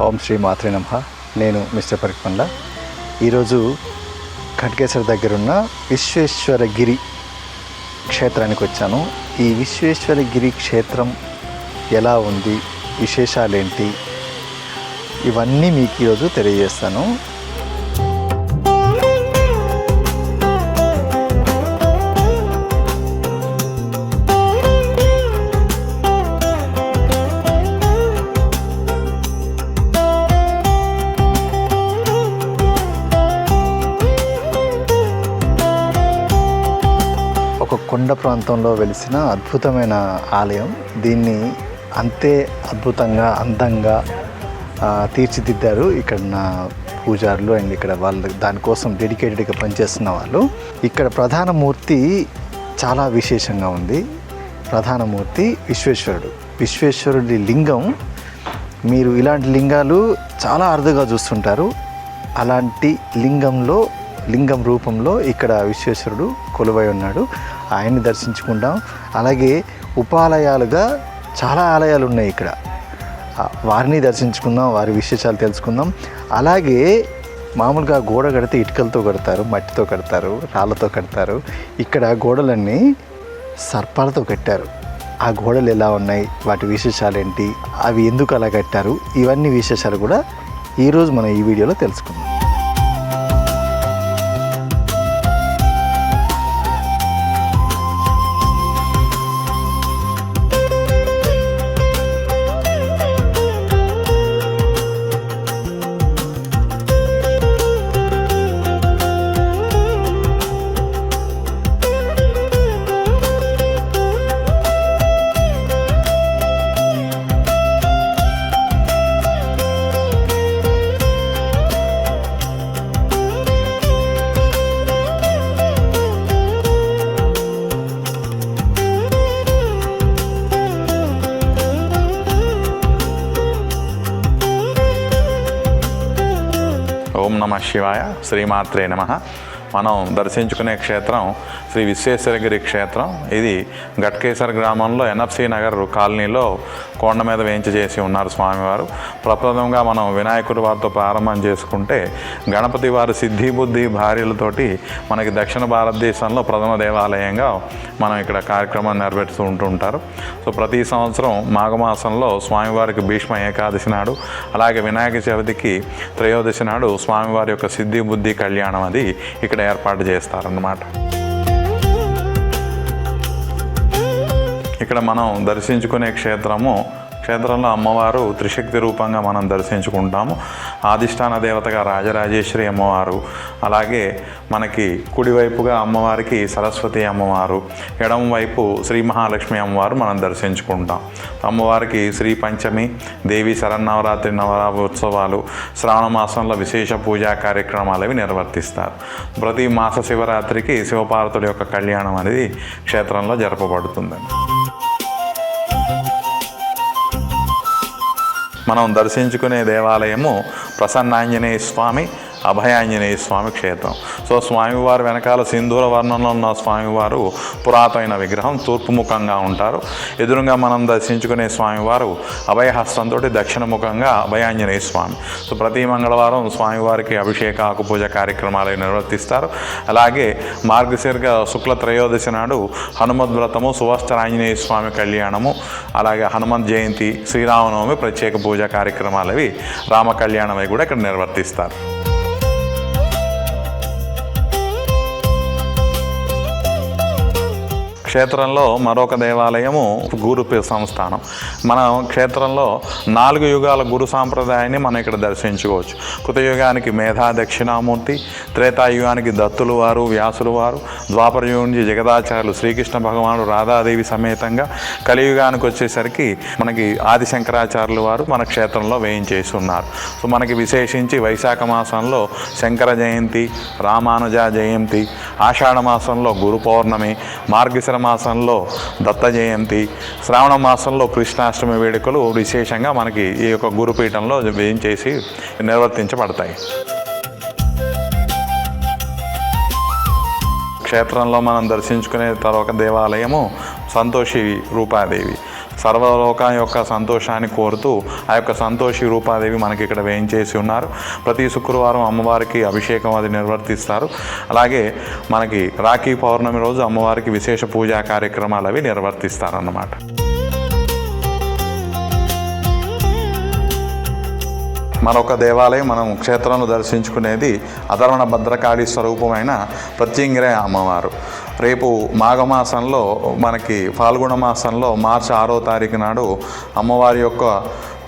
ఓం శ్రీ మాత్రే నమ. నేను మిస్టర్ పరిక్మండ ఈరోజు ఖడ్గేశ్వర దగ్గరున్న విశ్వేశ్వరగిరి క్షేత్రానికి వచ్చాను. ఈ విశ్వేశ్వరగిరి క్షేత్రం ఎలా ఉంది? విశేషాలేంటి? ఇవన్నీ మీకు ఈరోజు తెలియజేస్తాను. ఒక కొండ ప్రాంతంలో వెలిసిన అద్భుతమైన ఆలయం. దీన్ని అంతే అద్భుతంగా అందంగా తీర్చిదిద్దారు ఇక్కడ నా పూజారులు అండ్ ఇక్కడ వాళ్ళు దానికోసం డెడికేటెడ్గా పనిచేస్తున్న వాళ్ళు. ఇక్కడ ప్రధాన మూర్తి చాలా విశేషంగా ఉంది. ప్రధాన మూర్తి విశ్వేశ్వరుడు. విశ్వేశ్వరుడి లింగం మీరు ఇలాంటి లింగాలు చాలా అరుదుగా చూస్తుంటారు. అలాంటి లింగంలో లింగం రూపంలో ఇక్కడ విశ్వేశ్వరుడు కొలువై ఉన్నాడు. ఆయన్ని దర్శించుకుంటాం. అలాగే ఉపాలయాలుగా చాలా ఆలయాలు ఉన్నాయి ఇక్కడ వారిని దర్శించుకుందాం వారి విశేషాలు తెలుసుకుందాం. అలాగే మామూలుగా గోడ కడితే ఇటుకలతో కడతారు మట్టితో కడతారు రాళ్ళతో కడతారు. ఇక్కడ గోడలన్నీ సర్పాలతో కట్టారు. ఆ గోడలు ఎలా ఉన్నాయి వాటి విశేషాలు ఏంటి అవి ఎందుకు అలా కట్టారు ఇవన్నీ విశేషాలు కూడా ఈరోజు మనం ఈ వీడియోలో తెలుసుకుందాం. శివాయ శ్రీమాత్రే నమ. మనం దర్శించుకునే క్షేత్రం శ్రీ విశ్వేశ్వరగిరి క్షేత్రం. ఇది గట్కేసర్ గ్రామంలో ఎన్ఎఫ్సి నగర్ కాలనీలో కొండ మీద వేయించి చేసి ఉన్నారు స్వామివారు. ప్రప్రథమంగా మనం వినాయకుడి వారితో ప్రారంభం చేసుకుంటే గణపతి వారి సిద్ధి బుద్ధి భార్యలతోటి మనకి దక్షిణ భారతదేశంలో ప్రథమ దేవాలయంగా మనం ఇక్కడ కార్యక్రమాన్ని నెరవేరుస్తూ ఉంటుంటారు. సో ప్రతి సంవత్సరం మాఘమాసంలో స్వామివారికి భీష్మ ఏకాదశి నాడు అలాగే వినాయక చవితికి త్రయోదశి నాడు స్వామివారి యొక్క సిద్ధి బుద్ధి కళ్యాణం అది ఇక్కడ ఏర్పాటు చేస్తారన్నమాట. ఇక్కడ మనం దర్శించుకునే క్షేత్రము క్షేత్రంలో అమ్మవారు త్రిశక్తి రూపంగా మనం దర్శించుకుంటాము. ఆదిష్టాన దేవతగా రాజరాజేశ్వరి అమ్మవారు అలాగే మనకి కుడివైపుగా అమ్మవారికి సరస్వతి అమ్మవారు ఎడమవైపు శ్రీ మహాలక్ష్మి అమ్మవారు మనం దర్శించుకుంటాం. అమ్మవారికి శ్రీ పంచమి దేవి శరన్నవరాత్రి నవరాత్సవాలు ఉత్సవాలు శ్రావణ మాసంలో విశేష పూజా కార్యక్రమాలు అవి నిర్వర్తిస్తారు. ప్రతి మాస శివరాత్రికి శివపార్వతుడి యొక్క కళ్యాణం అనేది క్షేత్రంలో జరపబడుతుందండి. మనం దర్శించుకునే దేవాలయము ప్రసన్నాంజనేయ స్వామి అభయాంజనేయ స్వామి క్షేత్రం. సో స్వామివారి వెనకాల సింధూర వర్ణంలో ఉన్న స్వామివారు పురాతన విగ్రహం తూర్పు ముఖంగా ఉంటారు. ఎదురుగా మనం దర్శించుకునే స్వామివారు అభయహస్తంతో దక్షిణముఖంగా అభయాంజనేయ స్వామి. సో ప్రతి మంగళవారం స్వామివారికి అభిషేక ఆకుపూజ కార్యక్రమాలు నిర్వర్తిస్తారు. అలాగే మార్గశీర్ఘ శుక్ల త్రయోదశి నాడు హనుమద్ వ్రతము ఆంజనేయ స్వామి కళ్యాణము అలాగే హనుమంత్ జయంతి శ్రీరామనవమి ప్రత్యేక పూజా కార్యక్రమాలు అవి రామ కళ్యాణం అవి కూడా ఇక్కడ నిర్వర్తిస్తారు. క్షేత్రంలో మరొక దేవాలయము గురుపీ సంస్థానం. మన క్షేత్రంలో నాలుగు యుగాల గురు సాంప్రదాయాన్ని మనం ఇక్కడ దర్శించుకోవచ్చు. కృతయుగానికి మేధా దక్షిణామూర్తి త్రేతాయుగానికి దత్తులు వారు వ్యాసులు వారు ద్వాపర నుంచి జగదాచార్యులు శ్రీకృష్ణ భగవానుడు రాధాదేవి సమేతంగా కలియుగానికి వచ్చేసరికి మనకి ఆది శంకరాచార్యులు వారు మన క్షేత్రంలో వేయించేసి ఉన్నారు సో మనకి విశేషించి వైశాఖ మాసంలో శంకర జయంతి రామానుజ జయంతి ఆషాఢ మాసంలో గురు పౌర్ణమి మార్గశిర మాసంలో దత్త జయంతి శ్రావణ మాసంలో కృష్ణాష్టమి వేడుకలు విశేషంగా మనకి ఈ యొక్క గురుపీఠంలో వేయించేసి నిర్వర్తించబడతాయి. క్షేత్రంలో మనం దర్శించుకునే తర్వాత దేవాలయము సంతోషి రూపాదేవి. సర్వలోక యొక్క సంతోషాన్ని కోరుతూ ఆ యొక్క సంతోషి రూపాదేవి మనకి ఇక్కడ వేయించేసి ఉన్నారు. ప్రతి శుక్రవారం అమ్మవారికి అభిషేకం అది నిర్వర్తిస్తారు. అలాగే మనకి రాఖీ పౌర్ణమి రోజు అమ్మవారికి విశేష పూజా కార్యక్రమాలు అవి నిర్వర్తిస్తారన్నమాట. మరొక దేవాలయం మనం క్షేత్రంలో దర్శించుకునేది అధర్వణ భద్రకాళి స్వరూపమైన ప్రత్యంగిరే అమ్మవారు. రేపు మాఘమాసంలో మనకి ఫాల్గుణ మాసంలో మార్చి ఆరో తారీఖు నాడు అమ్మవారి యొక్క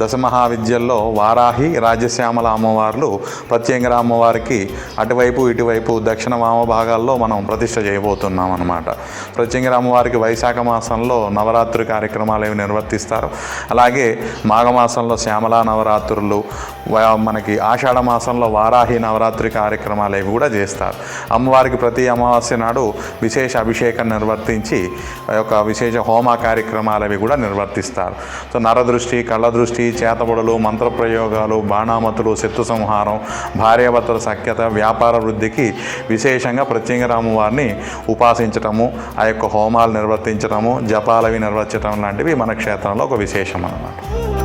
దశమహావిద్యల్లో వారాహి రాజశ్యామల అమ్మవార్లు ప్రత్యంగర అమ్మవారికి అటువైపు ఇటువైపు దక్షిణ వామ భాగాల్లో మనం ప్రతిష్ట చేయబోతున్నాం అనమాట ప్రత్యంగర అమ్మవారికి వైశాఖ మాసంలో నవరాత్రి కార్యక్రమాలు ఏవి నిర్వర్తిస్తారు? అలాగే మాఘమాసంలో శ్యామలా నవరాత్రులు వ- మనకి ఆషాఢ మాసంలో వారాహి నవరాత్రి కార్యక్రమాలు ఇవి కూడా చేస్తారు. అమ్మవారికి ప్రతి అమావాస్య నాడు విశేష అభిషేకం నిర్వర్తించి ఆ యొక్క విశేష హోమ కార్యక్రమాలు అవి కూడా నిర్వర్తిస్తారు. సో నరదృష్టి కళ్ళ దృష్టి చేతబడులు మంత్రప్రయోగాలు బాణామతులు శత్రు సంహారం భార్యాభర్తల సఖ్యత వ్యాపార వృద్ధికి విశేషంగా ప్రత్యంగరాము వారిని ఉపాసించటము ఆ యొక్క హోమాలు నిర్వర్తించటము జపాలవి నిర్వర్తించటం లాంటివి మన క్షేత్రంలో ఒక విశేషం అన్నమాట.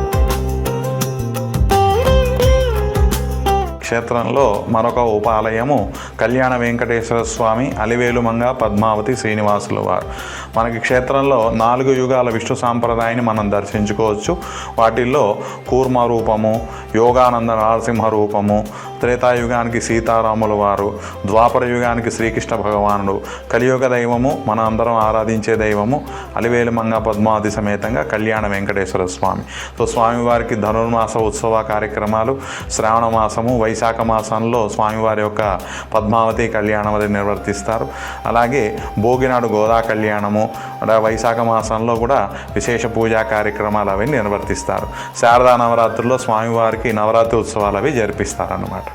క్షేత్రంలో మరొక ఉపాలయము కళ్యాణ వెంకటేశ్వర స్వామి అలివేలుమంగ పద్మావతి శ్రీనివాసుల వారు. మనకి క్షేత్రంలో నాలుగు యుగాల విష్ణు సాంప్రదాయాన్ని మనం దర్శించుకోవచ్చు. వాటిల్లో కూర్మ రూపము యోగానంద నరసింహ రూపము త్రేతాయుగానికి సీతారాముల వారు ద్వాపర యుగానికి శ్రీకృష్ణ భగవానుడు. కలియుగ దైవము మన అందరం ఆరాధించే దైవము అలివేలు మంగ పద్మావతి సమేతంగా కళ్యాణ వెంకటేశ్వర స్వామి. సో స్వామివారికి ధనుర్మాస ఉత్సవ కార్యక్రమాలు శ్రావణ మాసము వైశాఖ మాసంలో స్వామివారి యొక్క పద్మావతి కళ్యాణం అది నిర్వర్తిస్తారు. అలాగే భోగినాడు గోదా కళ్యాణము వైశాఖ మాసంలో కూడా విశేష పూజా కార్యక్రమాలు అవి నిర్వర్తిస్తారు. శారదా నవరాత్రుల్లో స్వామివారికి నవరాత్రి ఉత్సవాలు అవి జరిపిస్తారన్నమాట.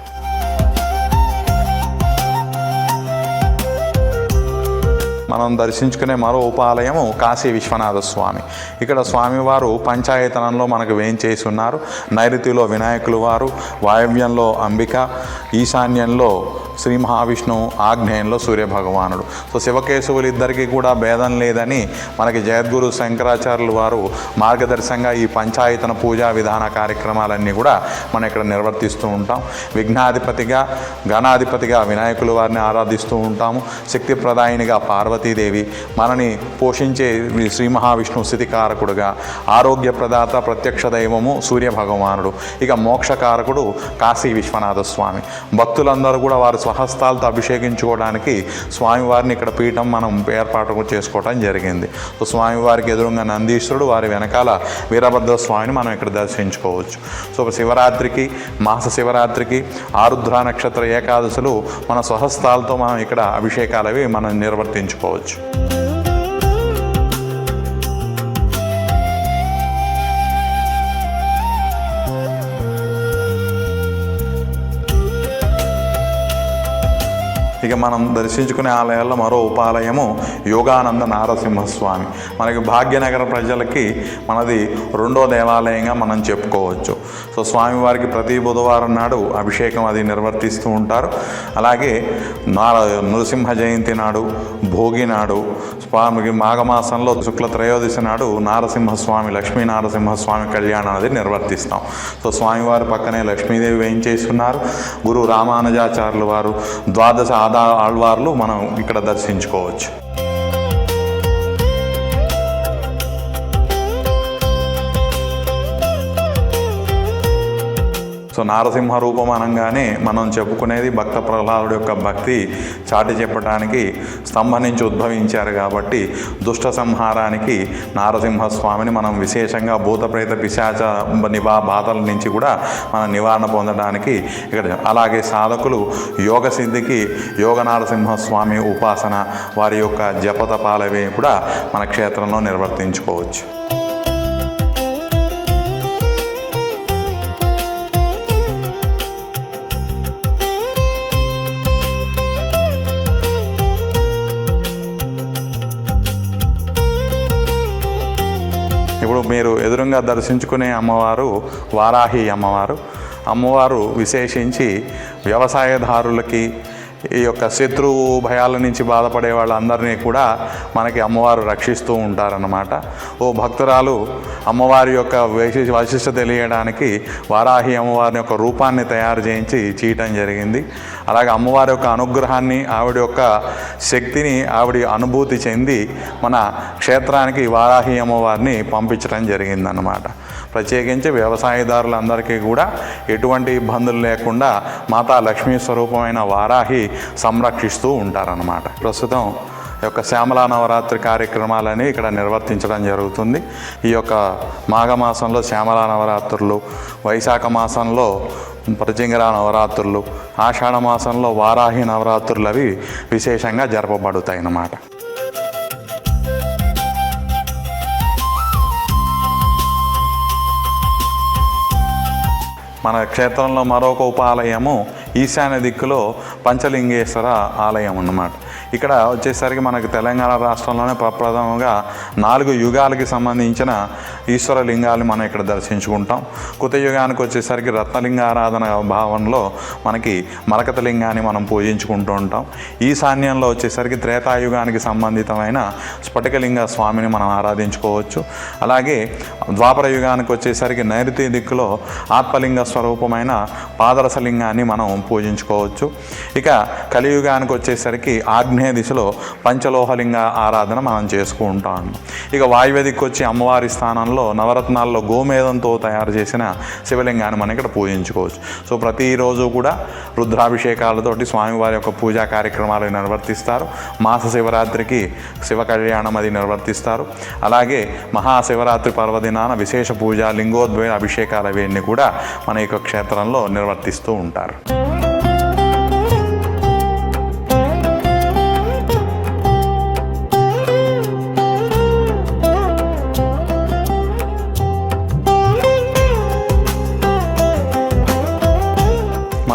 మనం దర్శించుకునే మరో ఉపాలయము కాశీ విశ్వనాథ స్వామి. ఇక్కడ స్వామివారు పంచాయతనంలో మనకు వేయించేసి ఉన్నారు. నైరుతిలో వినాయకులు వారు వాయవ్యంలో అంబిక ఈశాన్యంలో శ్రీ మహావిష్ణువు ఆగ్నేయంలో సూర్యభగవానుడు. సో శివకేశవులు ఇద్దరికీ కూడా భేదం లేదని మనకి జగద్గురు శంకరాచార్యులు వారు మార్గదర్శకంగా ఈ పంచాయతన పూజా విధాన కార్యక్రమాలన్నీ కూడా మనం ఇక్కడ నిర్వర్తిస్తూ ఉంటాం. విఘ్నాధిపతిగా గణాధిపతిగా వినాయకులు వారిని ఆరాధిస్తూ ఉంటాము. శక్తి ప్రదాయినిగా పార్వతీదేవి మనని పోషించే శ్రీ మహావిష్ణువు స్థితికారకుడుగా ఆరోగ్య ప్రదాత ప్రత్యక్ష దైవము సూర్య భగవానుడు ఇక మోక్షకారకుడు కాశీ విశ్వనాథ స్వామి భక్తులందరూ కూడా వారు స్వహస్తాలతో అభిషేకించుకోవడానికి స్వామివారిని ఇక్కడ పీఠం మనం ఏర్పాటు చేసుకోవడం జరిగింది. సో స్వామివారికి ఎదురుగా నందీశ్వరుడు వారి వెనకాల వీరభద్ర స్వామిని మనం ఇక్కడ దర్శించుకోవచ్చు. సో శివరాత్రికి మాస శివరాత్రికి ఆరుద్ర నక్షత్ర ఏకాదశులు మన స్వహస్తాలతో మనం ఇక్కడ అభిషేకాలవి మనం నిర్వర్తించుకోవచ్చు. ఇక మనం దర్శించుకునే ఆలయాల్లో మరో ఉపాలయము యోగానంద నారసింహస్వామి. మనకి భాగ్యనగర ప్రజలకి మనది రెండో దేవాలయంగా మనం చెప్పుకోవచ్చు. సో స్వామివారికి ప్రతి బుధవారం నాడు అభిషేకం అది నిర్వర్తిస్తూ ఉంటారు. అలాగే నృసింహ జయంతి నాడు భోగి నాడు స్వామికి మాఘమాసంలో శుక్ల త్రయోదశి నాడు నారసింహస్వామి లక్ష్మీ నారసింహస్వామి కళ్యాణం అది నిర్వర్తిస్తాం. సో స్వామివారి పక్కనే లక్ష్మీదేవి వేయించేస్తున్నారు. గురు రామానుజాచార్యుల వారు ద్వాదశ ఆదా ఆళ్వార్లు మనం ఇక్కడ దర్శించుకోవచ్చు. సో నారసింహ రూపం అనగానే మనం చెప్పుకునేది భక్త ప్రహ్లాదుడు యొక్క భక్తి చాటి చెప్పడానికి స్తంభం నుంచి ఉద్భవించారు కాబట్టి దుష్ట సంహారానికి నారసింహస్వామిని మనం విశేషంగా భూతప్రేత పిశాచ నివా బాధల నుంచి కూడా మనం నివారణ పొందడానికి ఇక్కడ అలాగే సాధకులు యోగ సిద్ధికి యోగ నారసింహ స్వామి ఉపాసన వారి యొక్క జపతపాలవి కూడా మన క్షేత్రంలో నిర్వర్తించుకోవచ్చు. మీరు ఎదురుగా దర్శించుకునే అమ్మవారు వారాహి అమ్మవారు. అమ్మవారు విశేషించి వ్యవసాయదారులకి ఈ యొక్క శత్రువు భయాల నుంచి బాధపడే వాళ్ళందరినీ కూడా మనకి అమ్మవారు రక్షిస్తూ ఉంటారన్నమాట. ఓ భక్తురాలు అమ్మవారి యొక్క వైశి వైశిష్ట తెలియడానికి వారాహి అమ్మవారి యొక్క రూపాన్ని తయారు చేయించి చేయటం జరిగింది. అలాగే అమ్మవారి యొక్క అనుగ్రహాన్ని ఆవిడ యొక్క శక్తిని ఆవిడ అనుభూతి చెంది మన క్షేత్రానికి వారాహి అమ్మవారిని పంపించడం జరిగిందన్నమాట. ప్రత్యేకించి వ్యవసాయదారులందరికీ కూడా ఎటువంటి ఇబ్బందులు లేకుండా మాతా లక్ష్మీ స్వరూపమైన వారాహి సంరక్షిస్తూ ఉంటారన్నమాట. ప్రస్తుతం యొక్క శ్యామలా నవరాత్రి కార్యక్రమాలని ఇక్కడ నిర్వర్తించడం జరుగుతుంది. ఈ యొక్క మాఘమాసంలో శ్యామలా నవరాత్రులు వైశాఖ మాసంలో ప్రతింగర నవరాత్రులు ఆషాఢ మాసంలో వారాహి నవరాత్రులు అవి విశేషంగా జరపబడతాయి అన్నమాట మన క్షేత్రంలో మరొక ఉపాలయము ఈశాన్య దిక్కులో పంచలింగేశ్వర ఆలయం అన్నమాట. ఇక్కడ వచ్చేసరికి మనకు తెలంగాణ రాష్ట్రంలోనే ప్రప్రథమంగా నాలుగు యుగాలకి సంబంధించిన ఈశ్వర లింగాలు మనం ఇక్కడ దర్శించుకుంటాం. కృత యుగానికి వచ్చేసరికి రత్నలింగారాధన భావనలో మనకి మరకత లింగాన్ని మనం పూజించుకుంటూ ఉంటాం. ఈశాన్యంలో వచ్చేసరికి త్రేతాయుగానికి సంబంధితమైన స్ఫటికలింగ స్వామిని మనం ఆరాధించుకోవచ్చు. అలాగే ద్వాపర యుగానికి వచ్చేసరికి నైరుతి దిక్కులో ఆత్మలింగ స్వరూపమైన పాదరసలింగాన్ని మనం పూజించుకోవచ్చు. ఇక కలియుగానికి వచ్చేసరికి ఆగ్నేయ దిశలో పంచలోహలింగ ఆరాధన మనం చేసుకుంటాం ఇక వాయువేదికి వచ్చి అమ్మవారి స్థానంలో నవరత్నాల్లో గోమేదంతో తయారు చేసిన శివలింగాన్ని మనం ఇక్కడ పూజించుకోవచ్చు. సో ప్రతిరోజు కూడా రుద్రాభిషేకాలతోటి స్వామివారి యొక్క పూజా కార్యక్రమాలు నిర్వర్తిస్తారు. మాస శివరాత్రికి శివ కళ్యాణం అది నిర్వర్తిస్తారు. అలాగే మహాశివరాత్రి పర్వదినాన విశేష పూజ లింగోద్వయ అభిషేకాలు అవన్నీ కూడా మన యొక్క క్షేత్రంలో నిర్వర్తిస్తూ ఉంటారు.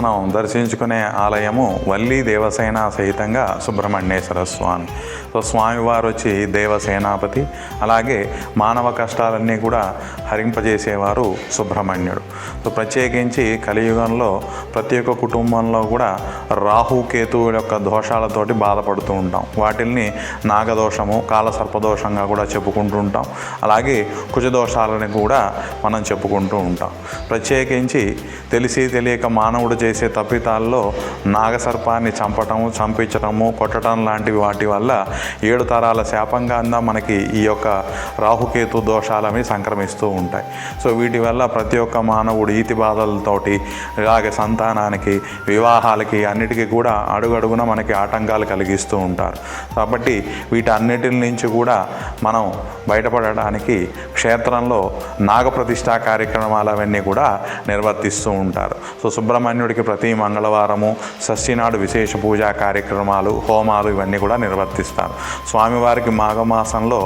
మనం దర్శించుకునే ఆలయము వల్లి దేవసేన సహితంగా సుబ్రహ్మణ్యేశ్వర స్వామి సో స్వామివారు వచ్చి దేవసేనాపతి అలాగే మానవ కష్టాలన్నీ కూడా హరింపజేసేవారు సుబ్రహ్మణ్యుడు. సో ప్రత్యేకించి కలియుగంలో ప్రతి ఒక్క కుటుంబంలో కూడా రాహుకేతువుల యొక్క దోషాలతోటి బాధపడుతూ ఉంటాం. వాటిల్ని నాగదోషము కాలసర్పదోషంగా కూడా చెప్పుకుంటూ ఉంటాం. అలాగే కుజదోషాలని కూడా మనం చెప్పుకుంటూ ఉంటాం. ప్రత్యేకించి తెలిసి తెలియక మానవుడు చేసే తప్పితాల్లో నాగసర్పాన్ని చంపటము చంపించటము కొట్టడం లాంటివి వాటి వల్ల ఏడు తరాల శాపంగా అందా మనకి ఈ యొక్క రాహుకేతు దోషాలవి సంక్రమిస్తూ ఉంటాయి. సో వీటి వల్ల ప్రతి ఒక్క మానవుడు ఈతి బాధలతోటి అలాగే సంతానానికి వివాహాలకి అన్నిటికీ కూడా అడుగడుగున మనకి ఆటంకాలు కలిగిస్తూ ఉంటారు. కాబట్టి వీటన్నిటి నుంచి కూడా మనం బయటపడడానికి క్షేత్రంలో నాగప్రతిష్ఠా కార్యక్రమాలు అవన్నీ కూడా నిర్వర్తిస్తూ ఉంటారు. సో సుబ్రహ్మణ్యుడికి ప్రతి మంగళవారము షష్ఠినాడు విశేష పూజా కార్యక్రమాలు హోమాలు ఇవన్నీ కూడా నిర్వర్తిస్తారు. స్వామివారికి మాఘమాసంలో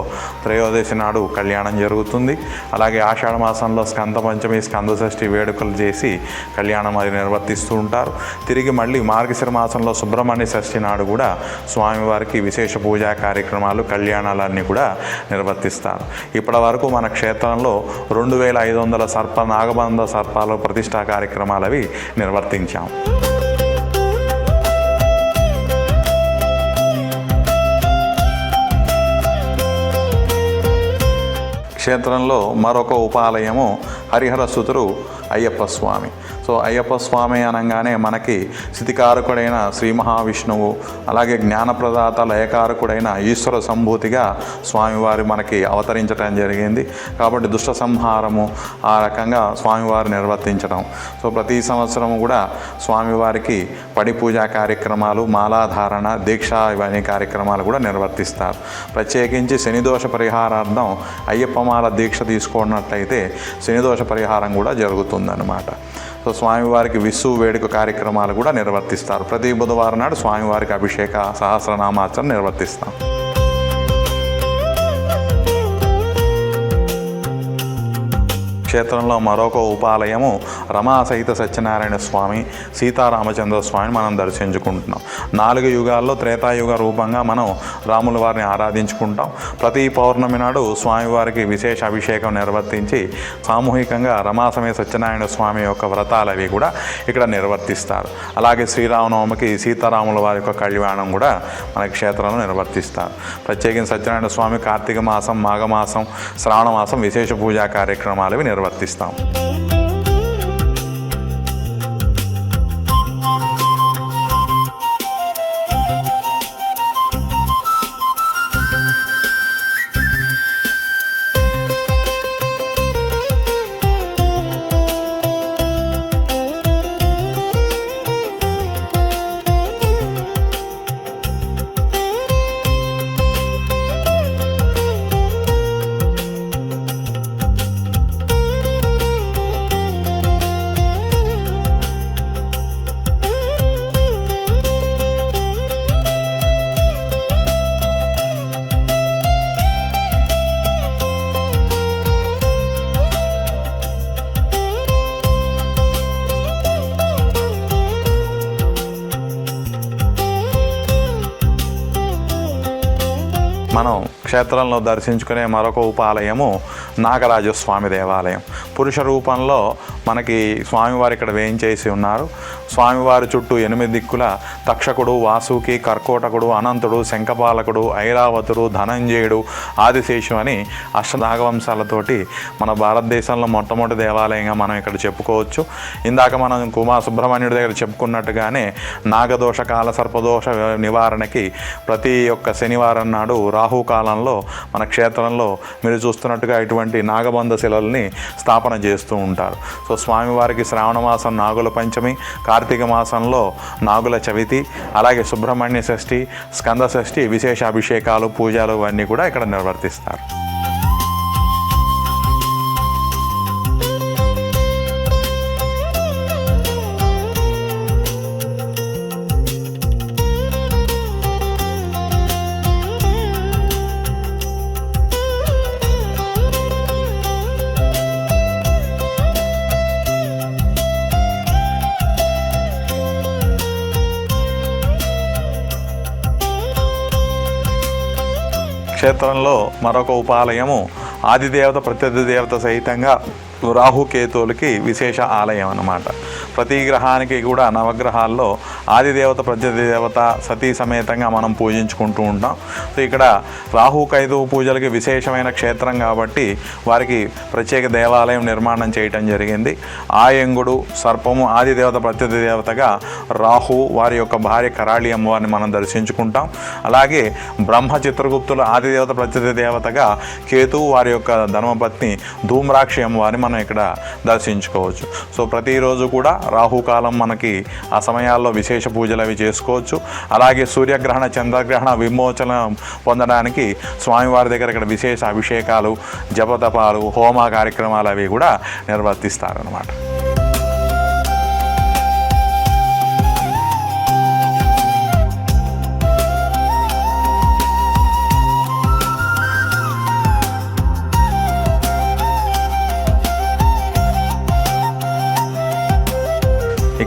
త్రయోదశి నాడు కళ్యాణం జరుగుతుంది. అలాగే ఆషాఢ మాసంలో స్కంద పంచమి స్కంద షష్ఠి వేడుకలు చేసి కళ్యాణం అది నిర్వర్తిస్తూ ఉంటారు. తిరిగి మళ్ళీ మార్గశిర మాసంలో సుబ్రహ్మణ్య షష్ఠి నాడు కూడా స్వామివారికి విశేష పూజా కార్యక్రమాలు కళ్యాణాలన్నీ కూడా నిర్వర్తిస్తారు. ఇప్పటి వరకు మన క్షేత్రంలో రెండు వేల ఐదు వందల సర్ప నాగబంధ సర్పాలు ప్రతిష్టా కార్యక్రమాలు అవి నిర్వర్తించాం క్షేత్రంలో మరొక ఉపాలయము హరిహర సుతురు అయ్యప్ప స్వామి. సో అయ్యప్ప స్వామి అనగానే మనకి స్థితికారకుడైన శ్రీ మహావిష్ణువు అలాగే జ్ఞానప్రదాత లయకారకుడైన ఈశ్వర సంభూతిగా స్వామివారి మనకి అవతరించడం జరిగింది. కాబట్టి దుష్ట సంహారము ఆ రకంగా స్వామివారు నిర్వర్తించడం సో ప్రతి సంవత్సరం కూడా స్వామివారికి పడి పూజా కార్యక్రమాలు మాలాధారణ దీక్ష ఇవన్నీ కార్యక్రమాలు కూడా నిర్వర్తిస్తారు. ప్రత్యేకించి శనిదోష పరిహారార్థం అయ్యప్పమాల దీక్ష తీసుకున్నట్లయితే శనిదోష పరిహారం కూడా ఉందన్నమాట. సో స్వామివారికి విసు వేడుక కార్యక్రమాలు కూడా నిర్వర్తిస్తారు. ప్రతి బుధవారం నాడు స్వామివారికి అభిషేక సహస్రనామాచరణ నిర్వర్తిస్తాం. క్షేత్రంలో మరొక ఉపాలయము రమాసహిత సత్యనారాయణ స్వామి సీతారామచంద్ర స్వామిని మనం దర్శించుకుంటున్నాం. నాలుగు యుగాల్లో త్రేతాయుగ రూపంగా మనం రాముల వారిని ఆరాధించుకుంటాం. ప్రతి పౌర్ణమి నాడు స్వామివారికి విశేష అభిషేకం నిర్వర్తించి సామూహికంగా రమాసమే సత్యనారాయణ స్వామి యొక్క వ్రతాలు అవి కూడా ఇక్కడ నిర్వర్తిస్తారు. అలాగే శ్రీరామనవమికి సీతారాముల వారి యొక్క కళ్యాణం కూడా మన క్షేత్రంలో నిర్వర్తిస్తారు. ప్రత్యేకించి సత్యనారాయణ స్వామి కార్తీక మాసం మాఘమాసం శ్రావణ మాసం విశేష పూజా కార్యక్రమాలు ఇవి నిర్వర్తిస్తాం మనం క్షేత్రంలో దర్శించుకునే మరొక ఉపాలయము నాగరాజస్వామి దేవాలయం. పురుష రూపంలో మనకి స్వామివారు ఇక్కడ వేయించేసి ఉన్నారు. స్వామివారి చుట్టూ ఎనిమిది దిక్కుల తక్షకుడు వాసుకి కర్కోటకుడు అనంతుడు శంఖపాలకుడు ఐరావతుడు ధనంజయుడు ఆదిశేషు అని అష్టనాగవంశాలతోటి మన భారతదేశంలో మొట్టమొదటి దేవాలయంగా మనం ఇక్కడ చెప్పుకోవచ్చు. ఇందాక మనం కుమార్ సుబ్రహ్మణ్యుడి దగ్గర చెప్పుకున్నట్టుగానే నాగదోష కాల సర్పదోష నివారణకి ప్రతి ఒక్క శనివారం నాడు రాహుకాలంలో మన క్షేత్రంలో మీరు చూస్తున్నట్టుగా ఇటువంటి నాగబంధ శిలల్ని స్థాపన చేస్తూ ఉంటారు. సో స్వామివారికి శ్రావణ మాసం నాగుల పంచమి కార్తీక మాసంలో నాగుల చవితి అలాగే సుబ్రహ్మణ్య షష్ఠి స్కంద షష్ఠి విశేష అభిషేకాలు పూజలు ఇవన్నీ కూడా ఇక్కడ నిర్వర్తిస్తారు. క్షేత్రంలో మరొక ఉపాలయము ఆదిదేవత ప్రత్యర్థి దేవత సహితంగా రాహుకేతువులకి విశేష ఆలయం అన్నమాట. ప్రతి గ్రహానికి కూడా నవగ్రహాల్లో ఆదిదేవత ప్రత్యర్థి దేవత సతీ సమేతంగా మనం పూజించుకుంటూ ఉంటాం. సో ఇక్కడ రాహు కైదు పూజలకి విశేషమైన క్షేత్రం కాబట్టి వారికి ప్రత్యేక దేవాలయం నిర్మాణం చేయటం జరిగింది. ఆయంగుడు సర్పము ఆదిదేవత ప్రత్యదేవతగా దేవతగా రాహు వారి యొక్క భార్య కరాళి అమ్మవారిని మనం దర్శించుకుంటాం. అలాగే బ్రహ్మ చిత్రగుప్తుల ఆదిదేవత ప్రత్యదేవతగా దేవతగా కేతు వారి యొక్క ధర్మపత్ని ధూమ్రాక్షి అమ్మవారిని మనం ఇక్కడ దర్శించుకోవచ్చు. సో ప్రతిరోజు కూడా రాహుకాలం మనకి ఆ సమయాల్లో విశేష పూజలు అవి చేసుకోవచ్చు. అలాగే సూర్యగ్రహణ చంద్రగ్రహణ విమోచన పొందడానికి స్వామివారి దగ్గర ఇక్కడ విశేష అభిషేకాలు జపతపాలు హోమ కార్యక్రమాలు అవి కూడా నిర్వర్తిస్తారనమాట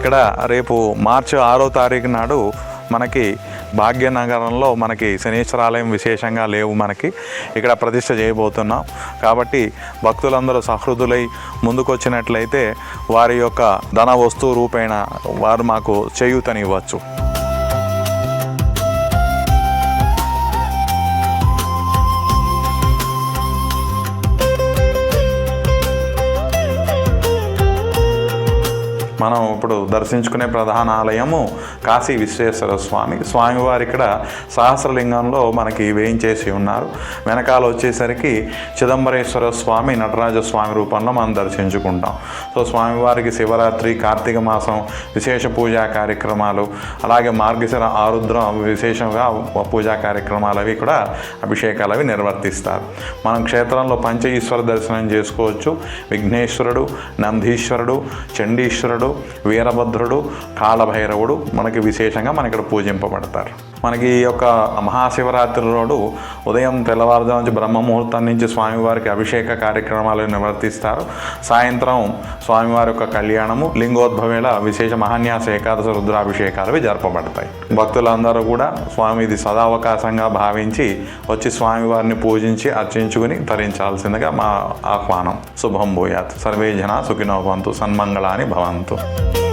ఇక్కడ రేపు మార్చి ఆరో తారీఖు నాడు మనకి భాగ్యనగరంలో మనకి శనీశ్వరాలయం విశేషంగా లేవు మనకి. ఇక్కడ ప్రతిష్ట చేయబోతున్నాం. కాబట్టి భక్తులందరూ సహృదులై ముందుకొచ్చినట్లయితే వారి యొక్క ధన వస్తువు రూపేణ వారు మాకు చేయూతనివ్వచ్చు. మనం ఇప్పుడు దర్శించుకునే ప్రధాన ఆలయము కాశీ విశ్వేశ్వర స్వామి. స్వామివారు ఇక్కడ సహస్రలింగంలో మనకి వేయించేసి ఉన్నారు. వెనకాల వచ్చేసరికి చిదంబరేశ్వర స్వామి నటరాజ స్వామి రూపంలో మనం దర్శించుకుంటాం. సో స్వామివారికి శివరాత్రి కార్తీక మాసం విశేష పూజా కార్యక్రమాలు అలాగే మార్గశిర ఆరుద్రం విశేషంగా పూజా కార్యక్రమాలు అవి కూడా అభిషేకాలు అవి నిర్వర్తిస్తారు. మనం క్షేత్రంలో పంచ ఈశ్వర దర్శనం చేసుకోవచ్చు. విఘ్నేశ్వరుడు నందీశ్వరుడు చండీశ్వరుడు వీరభద్రుడు కాళభైరవుడు మనకి విశేషంగా మన ఇక్కడ పూజింపబడతారు. మనకి ఈ యొక్క మహాశివరాత్రి రోడు ఉదయం తెల్లవారుజాము నుంచి బ్రహ్మ ముహూర్తం నుంచి స్వామివారికి అభిషేక కార్యక్రమాలు నిర్వర్తిస్తారు. సాయంత్రం స్వామివారి యొక్క కళ్యాణము లింగోద్భవేళ విశేష మహాన్యాస ఏకాదశ రుద్రాభిషేకాలు జరపబడతాయి. భక్తులందరూ కూడా స్వామి ఇది సదావకాశంగా భావించి వచ్చి స్వామివారిని పూజించి అర్చించుకుని తరించాల్సిందిగా మా ఆహ్వానం. శుభం భూయాత్. సర్వే జన సుఖినో భవంతు. సన్మంగళాని భవంతు. Yeah.